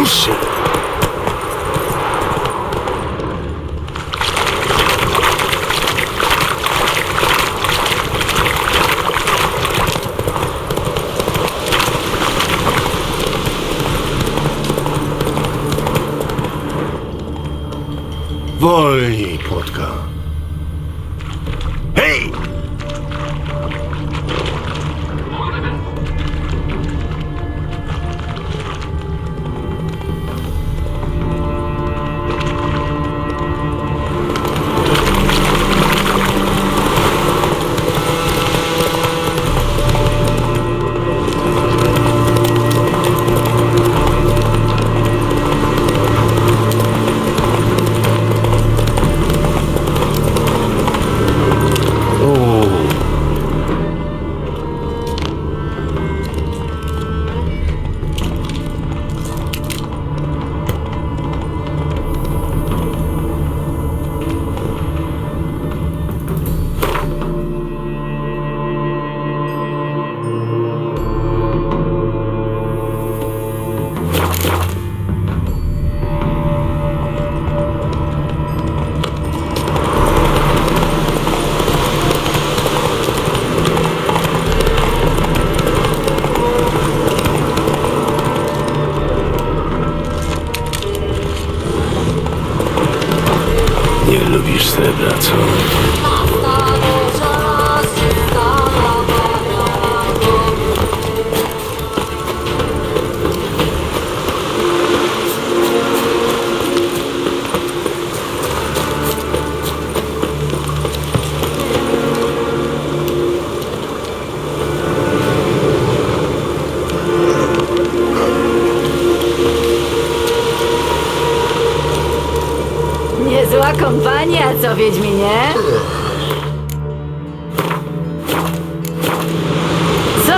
Rusz się!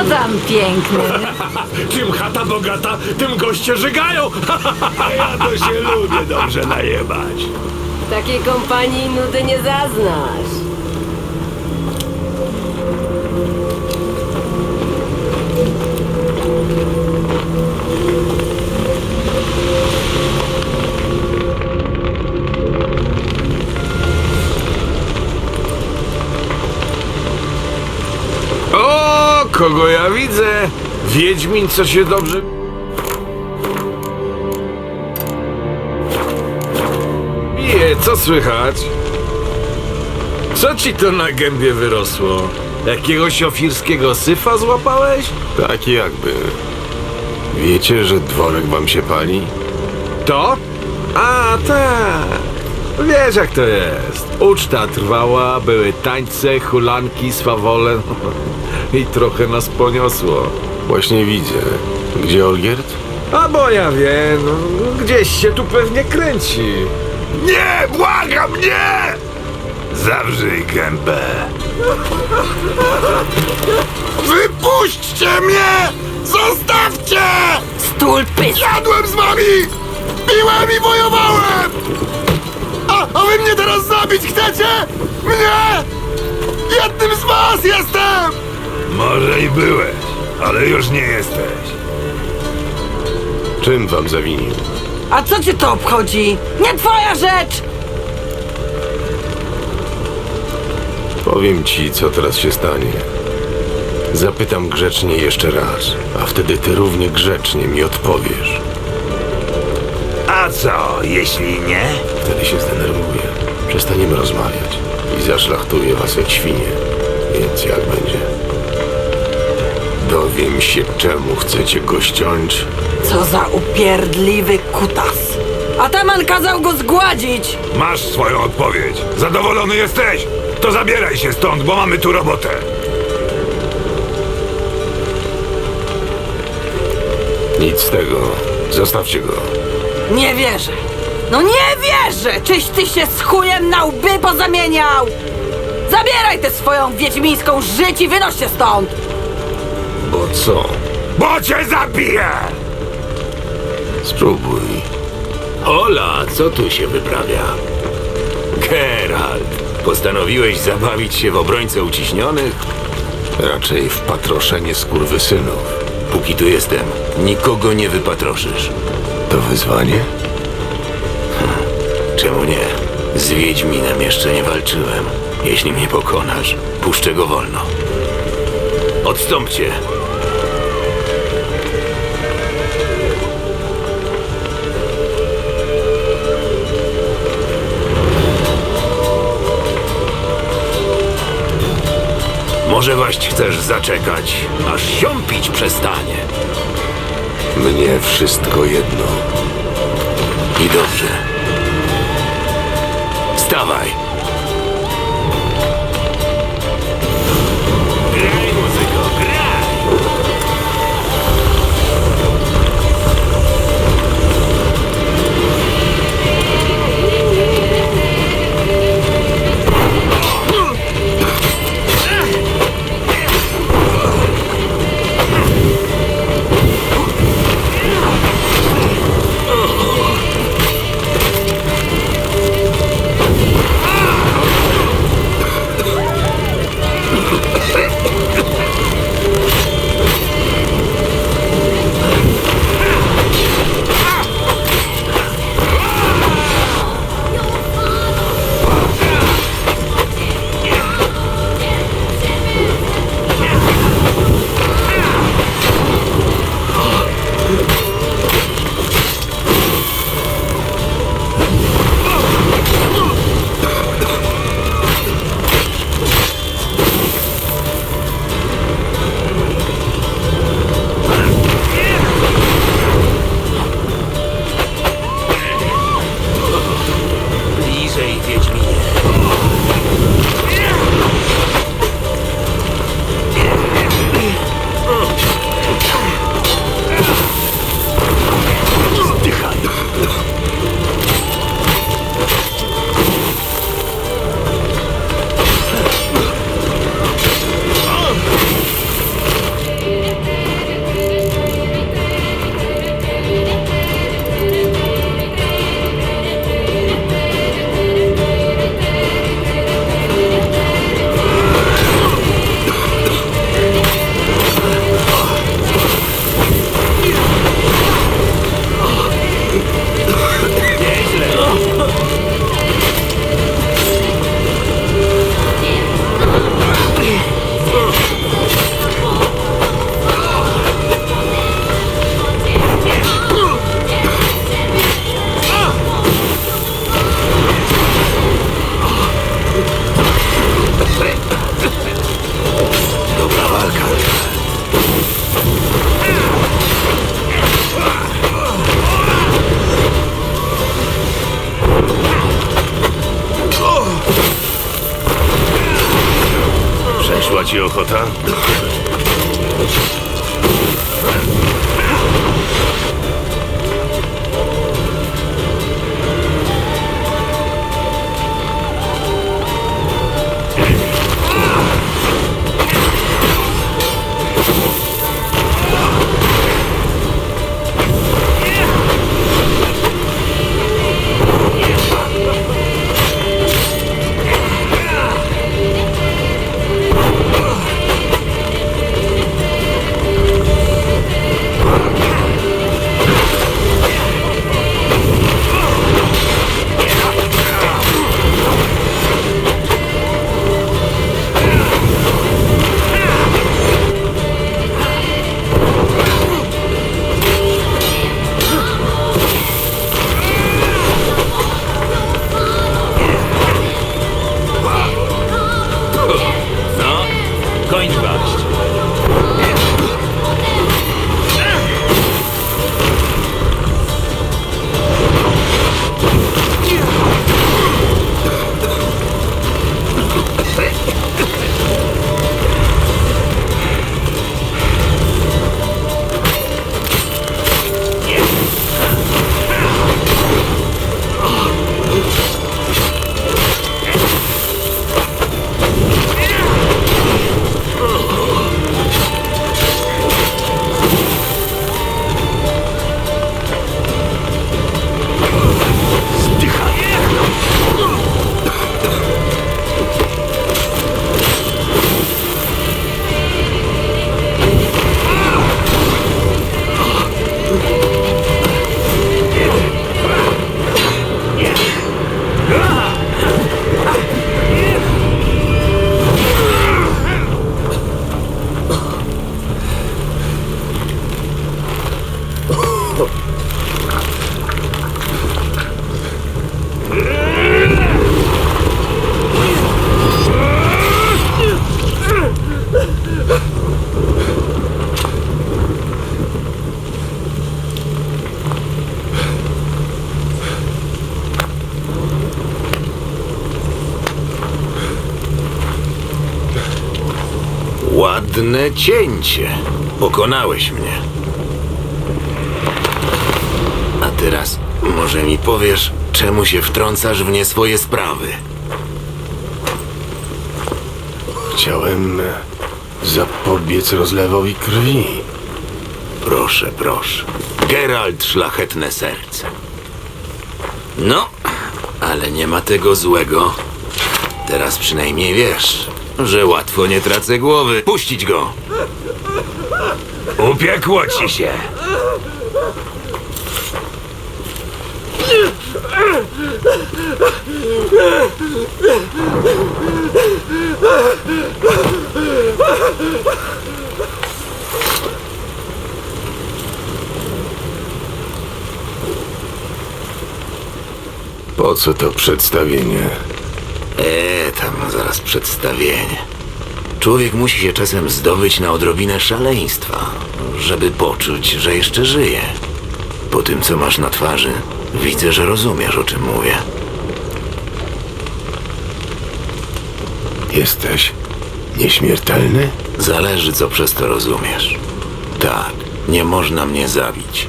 Co tam piękny? Czym chata bogata, tym goście żygają! A ja to się lubię dobrze najebać. W takiej kompanii nudy nie zaznasz. Wiedźmin, co się dobrze... Bije, co słychać? Co ci to na gębie wyrosło? Jakiegoś ofirskiego syfa złapałeś? Tak jakby. Wiecie, że dworek wam się pali? To? A, tak. Wiesz jak to jest. Uczta trwała, były tańce, hulanki, swawole i trochę nas poniosło. Właśnie widzę. Gdzie Olgierd? A bo ja wiem, no, gdzieś się tu pewnie kręci. Nie, błagam, nie! Zawrzyj gębę. Wypuśćcie mnie! Zostawcie! Stul pys! Jadłem z wami! Piłem i wojowałem! A, a wy mnie teraz zabić chcecie? Mnie? Jednym z was jestem! Może i byłeś, ale już nie jesteś. Czym wam zawinił? A co cię to obchodzi? Nie twoja rzecz! Powiem ci, co teraz się stanie. Zapytam grzecznie jeszcze raz, a wtedy ty równie grzecznie mi odpowiesz. A co, jeśli nie? Wtedy się zdenerwuję. Przestaniemy rozmawiać i zaszlachtuję was jak świnie. Więc jak będzie? Dowiem się, czemu chcecie go ściąć. Co za upierdliwy kutas! Ataman kazał go zgładzić! Masz swoją odpowiedź. Zadowolony jesteś? To zabieraj się stąd, bo mamy tu robotę. Nic z tego. Zostawcie go. Nie wierzę! No nie wierzę! Czyś ty się z chujem na łby pozamieniał! Zabieraj tę swoją wiedźmińską żyć i wynoś się stąd! Bo co? Bo cię zabiję! Spróbuj. Hola, co tu się wyprawia? Geralt, postanowiłeś zabawić się w obrońcę uciśnionych? Raczej w patroszenie skurwysynów. Póki tu jestem, nikogo nie wypatroszysz. To wyzwanie? Czemu nie? Z Wiedźminem jeszcze nie walczyłem. Jeśli mnie pokonasz, puszczę go wolno. Odstąpcie! Może właśnie chcesz zaczekać, aż siąpić przestanie. Mnie wszystko jedno. I dobrze. Stawaj. Przeszła ci ochota? Ładne cięcie. Pokonałeś mnie. A teraz może mi powiesz, czemu się wtrącasz w nie swoje sprawy? Chciałem e, zapobiec rozlewowi krwi. Proszę, proszę. Geralt szlachetne serce. No, ale nie ma tego złego. Teraz przynajmniej wiesz, że łatwo nie tracę głowy. Puścić go! Upiekło ci się! Po co to przedstawienie? Eee, tam zaraz przedstawienie. Człowiek musi się czasem zdobyć na odrobinę szaleństwa, żeby poczuć, że jeszcze żyje. Po tym, co masz na twarzy, widzę, że rozumiesz, o czym mówię. Jesteś nieśmiertelny? Zależy, co przez to rozumiesz. Tak, nie można mnie zabić.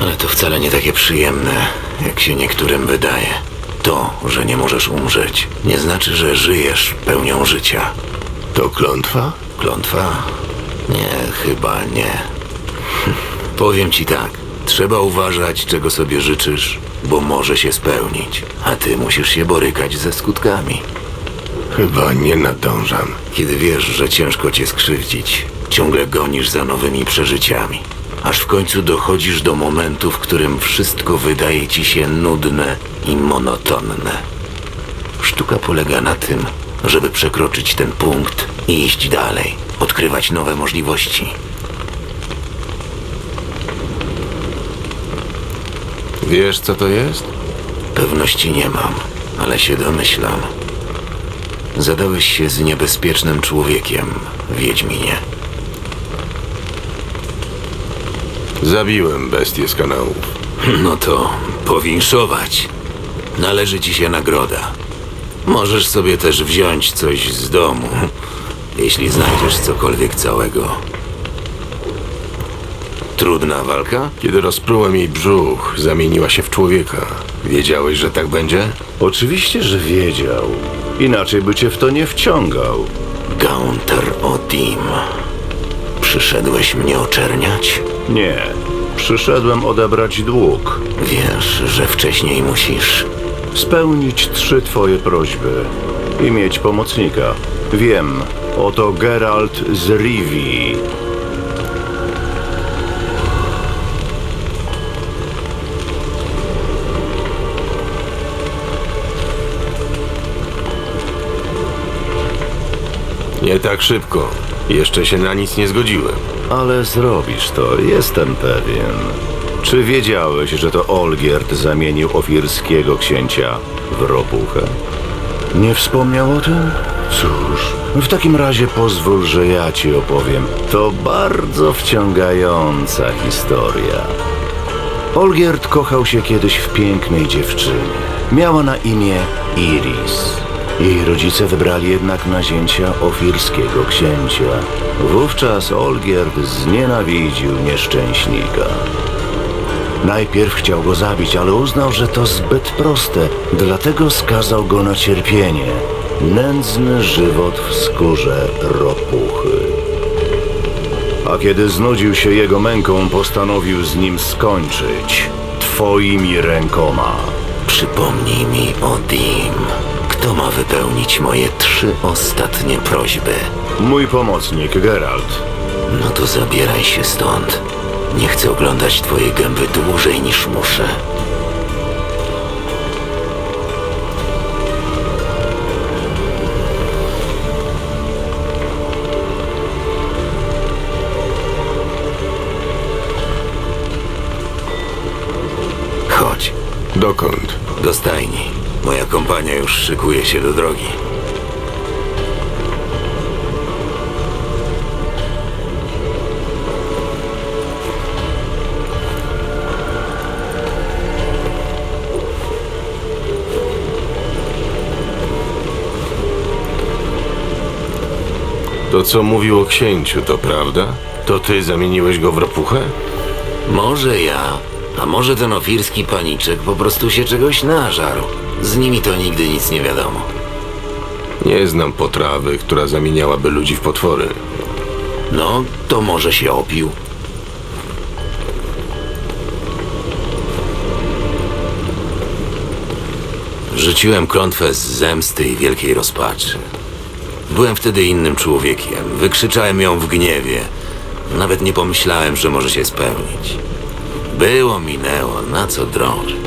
Ale to wcale nie takie przyjemne, jak się niektórym wydaje. To, że nie możesz umrzeć, nie znaczy, że żyjesz pełnią życia. To klątwa? Klątwa? Nie, chyba nie. Powiem ci tak. Trzeba uważać, czego sobie życzysz, bo może się spełnić, a ty musisz się borykać ze skutkami. Chyba nie nadążam. Kiedy wiesz, że ciężko cię skrzywdzić, ciągle gonisz za nowymi przeżyciami. Aż w końcu dochodzisz do momentu, w którym wszystko wydaje ci się nudne i monotonne. Sztuka polega na tym, żeby przekroczyć ten punkt i iść dalej, odkrywać nowe możliwości. Wiesz, co to jest? Pewności nie mam, ale się domyślam. Zadałeś się z niebezpiecznym człowiekiem, Wiedźminie. Zabiłem bestię z kanałów. No to powinszować. Należy ci się nagroda. Możesz sobie też wziąć coś z domu, jeśli znajdziesz cokolwiek całego. Trudna walka? Kiedy rozprułem jej brzuch, zamieniła się w człowieka. Wiedziałeś, że tak będzie? Oczywiście, że wiedział. Inaczej by cię w to nie wciągał. Gaunter Odim. Przyszedłeś mnie oczerniać? Nie. Przyszedłem odebrać dług. Wiesz, że wcześniej musisz. Spełnić trzy twoje prośby. I mieć pomocnika. Wiem. Oto Geralt z Rivii. Nie tak szybko. Jeszcze się na nic nie zgodziłem. Ale zrobisz to, jestem pewien. Czy wiedziałeś, że to Olgierd zamienił ofirskiego księcia w ropuchę? Nie wspomniał o tym? Cóż, w takim razie pozwól, że ja ci opowiem. To bardzo wciągająca historia. Olgierd kochał się kiedyś w pięknej dziewczynie. Miała na imię Iris. Jej rodzice wybrali jednak nazięcia ofirskiego księcia. Wówczas Olgierd znienawidził nieszczęśnika. Najpierw chciał go zabić, ale uznał, że to zbyt proste, dlatego skazał go na cierpienie. Nędzny żywot w skórze ropuchy. A kiedy znudził się jego męką, postanowił z nim skończyć. Twoimi rękoma. Przypomnij mi o Dim. Kto ma wypełnić moje trzy ostatnie prośby? Mój pomocnik, Geralt. No to zabieraj się stąd. Nie chcę oglądać twojej gęby dłużej niż muszę. Dokąd? Do stajni. Moja kompania już szykuje się do drogi. To, co mówił o księciu, to prawda? To ty zamieniłeś go w ropuchę? Może ja, a może ten ofirski paniczek po prostu się czegoś nażarł. Z nimi to nigdy nic nie wiadomo. Nie znam potrawy, która zamieniałaby ludzi w potwory. No, to może się opił. Rzuciłem klątwę z zemsty i wielkiej rozpaczy. Byłem wtedy innym człowiekiem. Wykrzyczałem ją w gniewie. Nawet nie pomyślałem, że może się spełnić. Było, minęło, na co drążyć.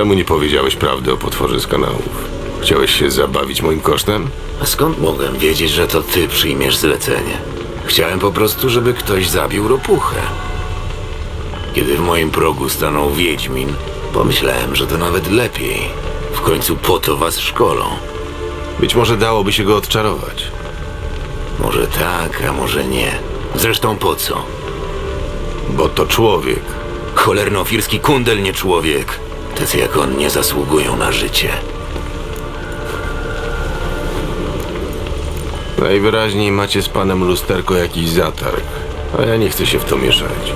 Czemu nie powiedziałeś prawdy o potworze z kanałów? Chciałeś się zabawić moim kosztem? A skąd mogłem wiedzieć, że to ty przyjmiesz zlecenie? Chciałem po prostu, żeby ktoś zabił ropuchę. Kiedy w moim progu stanął Wiedźmin, pomyślałem, że to nawet lepiej. W końcu po to was szkolą. Być może dałoby się go odczarować. Może tak, a może nie. Zresztą po co? Bo to człowiek. Cholerno-ofirski kundel, nie człowiek. Tacy jak on nie zasługują na życie. Najwyraźniej macie z panem lusterko jakiś zatarg. A ja nie chcę się w to mieszać.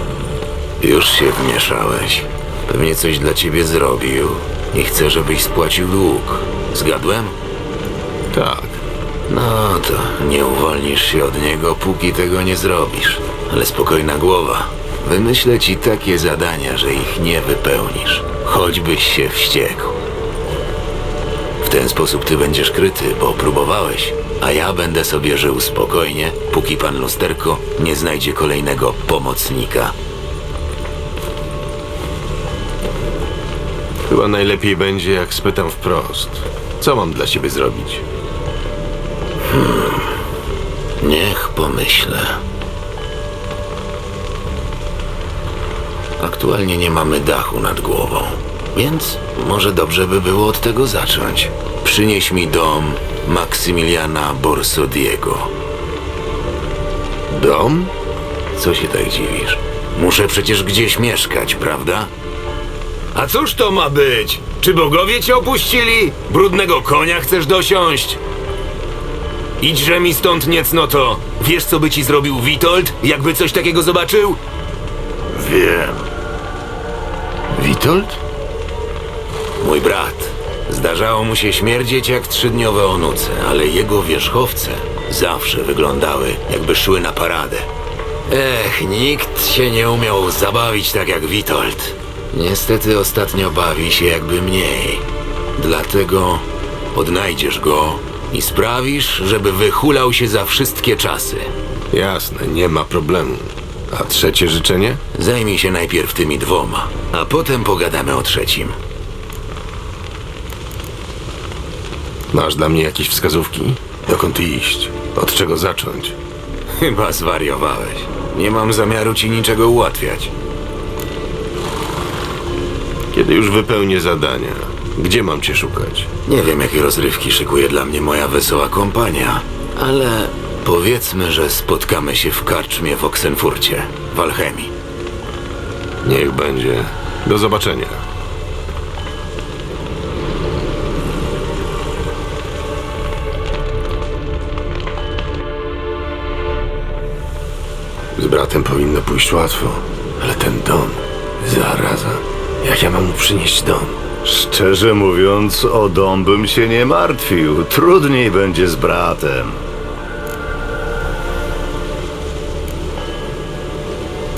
Już się wmieszałeś. Pewnie coś dla ciebie zrobił i chce, żebyś spłacił dług. Zgadłem? Tak. No to nie uwolnisz się od niego, póki tego nie zrobisz. Ale spokojna głowa. Wymyślę ci takie zadania, że ich nie wypełnisz. Choćbyś się wściekł. W ten sposób ty będziesz kryty, bo próbowałeś. A ja będę sobie żył spokojnie, póki pan lusterko nie znajdzie kolejnego pomocnika. Chyba najlepiej będzie, jak spytam wprost. Co mam dla ciebie zrobić? Niech pomyślę. Aktualnie nie mamy dachu nad głową, więc może dobrze by było od tego zacząć. Przynieś mi dom Maksymiliana Borsodiego. Dom? Co się tak dziwisz? Muszę przecież gdzieś mieszkać, prawda? A cóż to ma być? Czy bogowie cię opuścili? Brudnego konia chcesz dosiąść? Idźże mi stąd niecnoto. Wiesz, co by ci zrobił Witold, jakby coś takiego zobaczył? Wiem. Witold? Mój brat. Zdarzało mu się śmierdzieć jak trzydniowe onuce, ale jego wierzchowce zawsze wyglądały, jakby szły na paradę. Ech, nikt się nie umiał zabawić tak jak Witold. Niestety ostatnio bawi się jakby mniej. Dlatego odnajdziesz go i sprawisz, żeby wyhulał się za wszystkie czasy. Jasne, nie ma problemu. A trzecie życzenie? Zajmij się najpierw tymi dwoma, a potem pogadamy o trzecim. Masz dla mnie jakieś wskazówki? Dokąd iść? Od czego zacząć? Chyba zwariowałeś. Nie mam zamiaru ci niczego ułatwiać. Kiedy już wypełnię zadania, gdzie mam cię szukać? Nie wiem, jakie rozrywki szykuje dla mnie moja wesoła kompania, ale powiedzmy, że spotkamy się w karczmie w Oksenfurcie, w Alchemii. Niech będzie. Do zobaczenia. Z bratem powinno pójść łatwo, ale ten dom, zaraza. Jak ja mam mu przynieść dom? Szczerze mówiąc, o dom bym się nie martwił. Trudniej będzie z bratem.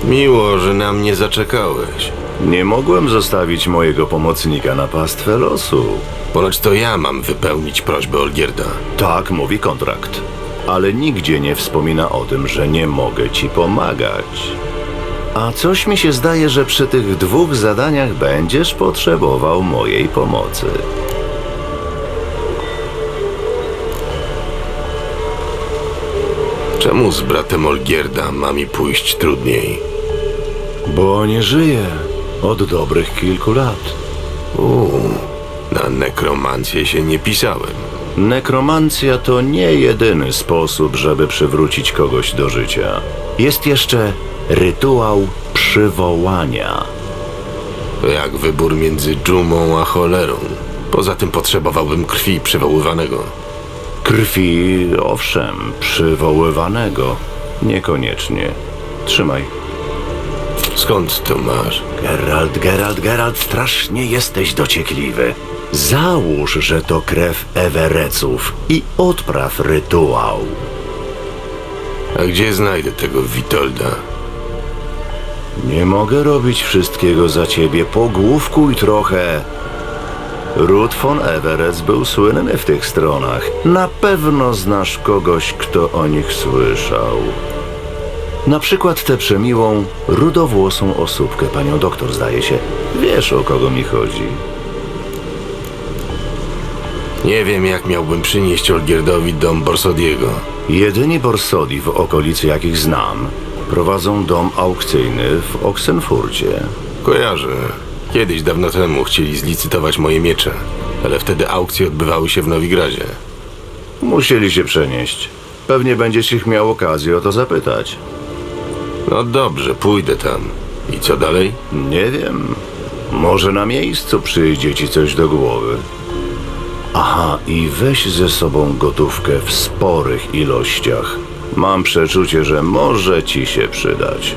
Miło, że na mnie zaczekałeś. Nie mogłem zostawić mojego pomocnika na pastwę losu. Ponoć to ja mam wypełnić prośbę Olgierda. Tak mówi kontrakt. Ale nigdzie nie wspomina o tym, że nie mogę ci pomagać. A coś mi się zdaje, że przy tych dwóch zadaniach będziesz potrzebował mojej pomocy. Czemu z bratem Olgierda ma mi pójść trudniej? Bo nie żyje od dobrych kilku lat. Uuu, na nekromancję się nie pisałem. Nekromancja to nie jedyny sposób, żeby przywrócić kogoś do życia. Jest jeszcze rytuał przywołania. To jak wybór między dżumą a cholerą. Poza tym potrzebowałbym krwi przywoływanego. Krwi, owszem, przywoływanego. Niekoniecznie. Trzymaj. Skąd to masz? Geralt, Geralt, Geralt, strasznie jesteś dociekliwy. Załóż, że to krew Ewereców i odpraw rytuał. A gdzie znajdę tego Witolda? Nie mogę robić wszystkiego za ciebie. Pogłówkuj trochę. Ruth von Everett był słynny w tych stronach. Na pewno znasz kogoś, kto o nich słyszał. Na przykład tę przemiłą, rudowłosą osóbkę, panią doktor, zdaje się. Wiesz, o kogo mi chodzi. Nie wiem, jak miałbym przynieść Olgierdowi dom Borsodiego. Jedyni borsodi w okolicy, jakich znam, prowadzą dom aukcyjny w Oksenfurcie. Kojarzę. Kiedyś, dawno temu, chcieli zlicytować moje miecze, ale wtedy aukcje odbywały się w Nowigradzie. Musieli się przenieść. Pewnie będziesz ich miał okazję o to zapytać. No dobrze, pójdę tam. I co dalej? Nie wiem. Może na miejscu przyjdzie ci coś do głowy. Aha, i weź ze sobą gotówkę w sporych ilościach. Mam przeczucie, że może ci się przydać.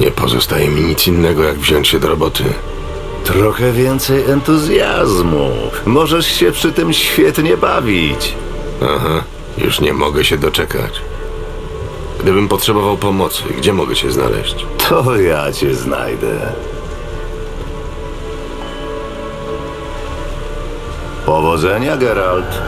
Nie pozostaje mi nic innego, jak wziąć się do roboty. Trochę więcej entuzjazmu. Możesz się przy tym świetnie bawić. Aha, już nie mogę się doczekać. Gdybym potrzebował pomocy, gdzie mogę się znaleźć? To ja cię znajdę. Powodzenia, Geralt.